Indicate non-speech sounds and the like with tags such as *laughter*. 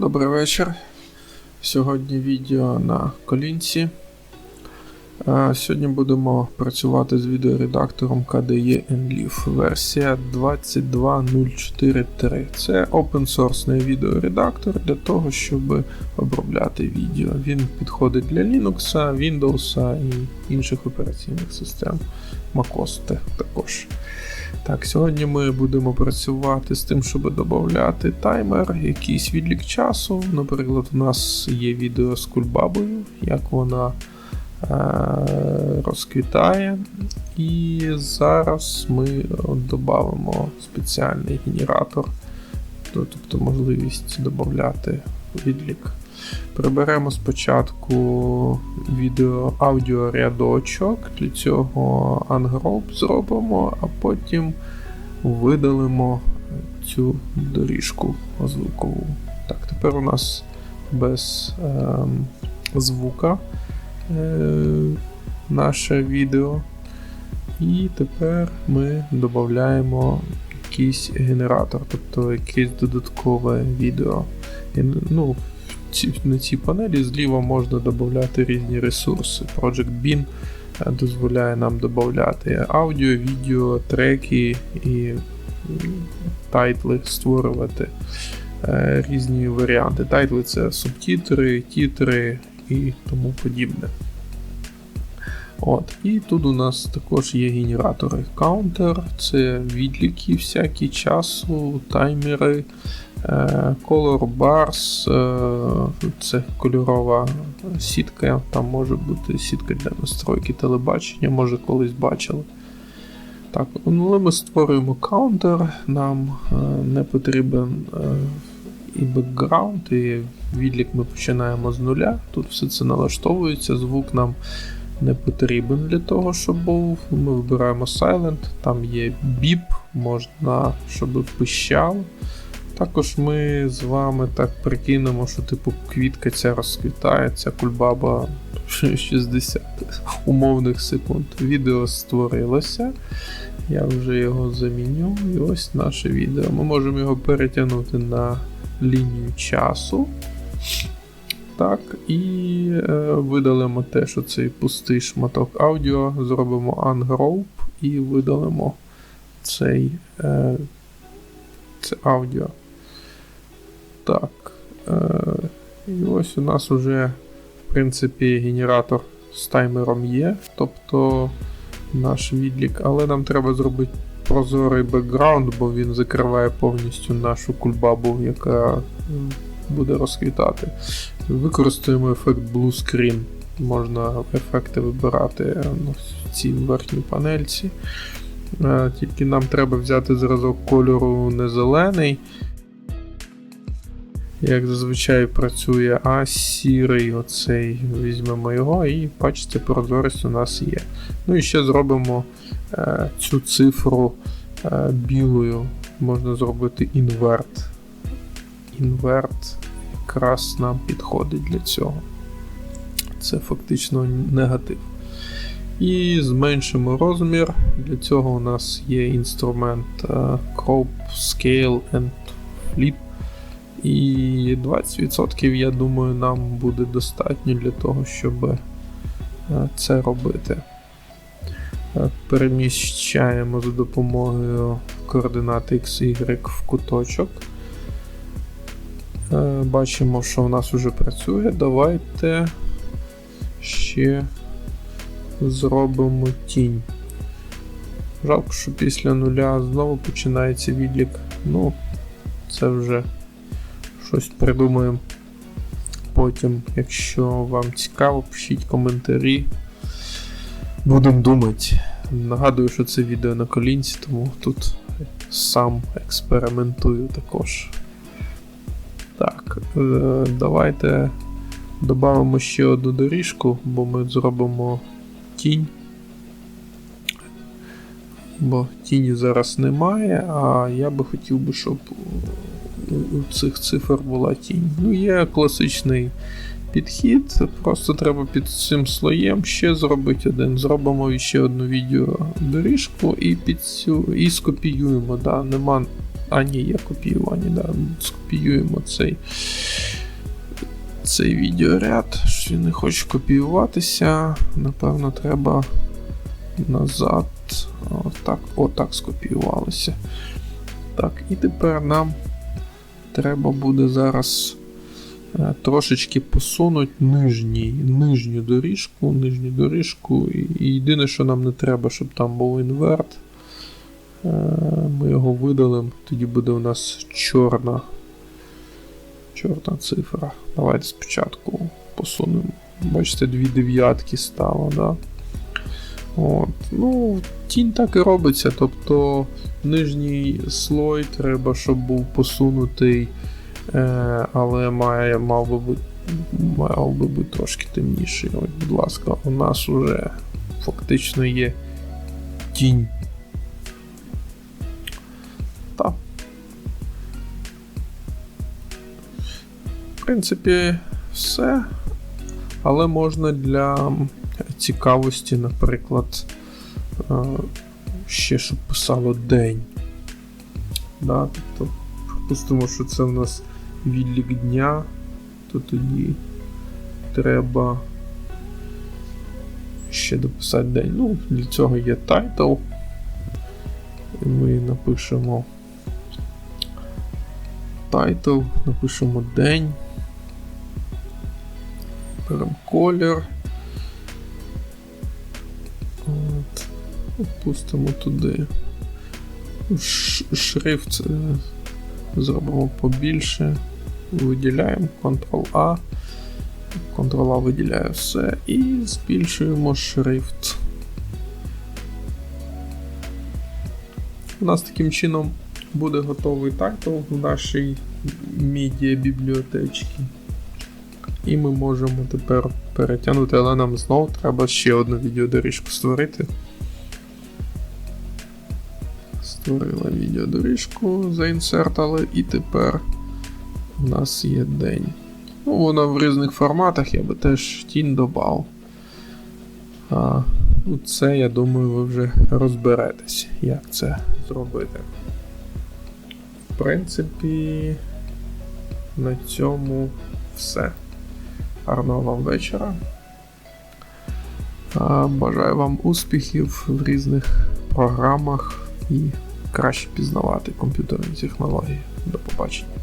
Добрий вечір. Сьогодні відео на колінці. Е, Сьогодні будемо працювати з відеоредактором KDE Enleaf версія 22.04.3. Це open source відеоредактор для того, щоб обробляти відео. Він підходить для Linux, Windows і інших операційних систем. MacOS також. Так, сьогодні ми будемо працювати з тим, щоб додати таймер, якийсь відлік часу. Наприклад, у нас є відео з кульбабою, як вона е- розквітає. І зараз ми додамо спеціальний генератор, тобто можливість додати відлік. Приберемо спочатку відео аудіорядочок, для цього ungroup зробимо, а потім видалимо цю доріжку звукову. Так, тепер у нас без ем, звука е, наше відео. І тепер ми додаємо якийсь генератор, тобто якесь додаткове відео. Ну, на цій панелі зліва можна додати різні ресурси. Project Bean е, дозволяє нам додати аудіо, відео, треки і тайтли створювати е, різні варіанти. Тайтли це субтітри, тітри і тому подібне. От. І тут у нас також є генератори. Counter, це відліки всякі часу, таймери, Color Bars, е, це кольорова сітка, там може бути сітка для настройки телебачення, може колись бачили. Так, ну, ми створюємо каунтер, нам е, не потрібен е, і бекграунд, і відлік ми починаємо з нуля. Тут все це налаштовується, звук нам не потрібен для того, щоб був. Ми вибираємо Silent, там є біп, можна, щоб пищав. Також ми з вами так прикинемо, що типу квітка ця розквітає, ця кульбаба *laughs* 60 умовних секунд. Відео створилося. Я вже його заміню. І ось наше відео. Ми можемо його перетягнути на лінію часу. Так, і е, видалимо те, що цей пустий шматок аудіо, зробимо ungroup і видалимо цей е, це аудіо. Так. Е, і ось у нас уже, в принципі, генератор з таймером є, тобто наш відлік, але нам треба зробити прозорий бекграунд, бо він закриває повністю нашу кульбабу, яка буде розквітати. Використаємо ефект Blue Screen. Можна ефекти вибирати е, ну, в цій верхній панельці. Е, Тільки нам треба взяти зразок кольору не зелений, як зазвичай працює, а сірий оцей візьмемо його і бачите, прозорість у нас є. Ну і ще зробимо е, цю цифру е, білою. Можна зробити інверт. Інверт якраз нам підходить для цього. Це фактично негатив. І зменшимо розмір. Для цього у нас є інструмент е, Crop, Scale and Flip. І 20% я думаю, нам буде достатньо для того, щоб е, це робити. Е, Переміщаємо за допомогою координат X, Y в куточок. Е, Бачимо, що у нас вже працює. Давайте ще зробимо тінь. Жалко, що після нуля знову починається відлік. Ну, це вже щось придумаємо. Потім, якщо вам цікаво, пишіть коментарі. Будемо думати. Нагадую, що це відео на колінці, тому тут сам експериментую також. Так, е, давайте додамо ще одну доріжку, бо ми зробимо тінь. Бо тіні зараз немає, а я би хотів би, щоб у- цих цифр була тінь. Ну, є класичний підхід, просто треба під цим слоєм ще зробити один. Зробимо ще одну відеодоріжку і під цю і скопіюємо. Да, нема. А ні, є копіювання, да, скопіюємо цей цей відеоряд, що він не хоче копіюватися. Напевно, треба назад. Отак, отак скопіювалося. Так, і тепер нам треба буде зараз е, трошечки посунути нижній, нижню доріжку, нижню доріжку. І, єдине, що нам не треба, щоб там був інверт. Е, Ми його видалимо, тоді буде у нас чорна. Чорна цифра. Давайте спочатку посунемо. Бачите, дві дев'ятки стало, да? От. Ну, тінь так і робиться. Тобто нижній слой треба, щоб був посунутий, е, але має, мав би бути мав би бути трошки темніший. Ось, будь ласка, у нас уже фактично є тінь. Так. В принципі, все. Але можна для цікавості, наприклад, е, ще щоб писало день. Да? Тобто, припустимо, що це в нас відлік дня, то тоді треба ще дописати день. Ну, для цього є. І ми напишемо title, напишемо день. Беремо колір. Опустимо туди. Шрифт е, зробимо побільше. Виділяємо Ctrl-A. Ctrl-A виділяє все. І збільшуємо шрифт. У нас таким чином буде готовий тайтл в нашій медіа бібліотечці. І ми можемо тепер перетягнути, але нам знову треба ще одну відеодоріжку створити. Створила відеодоріжку, заінсертали, і тепер у нас є день. Ну, воно в різних форматах, я би теж тінь додав. А, ну, це, я думаю, ви вже розберетесь, як це зробити. В принципі, на цьому все. Гарного вам вечора. Бажаю вам успіхів в різних програмах і краще пізнавати комп'ютерні технології. До побачення.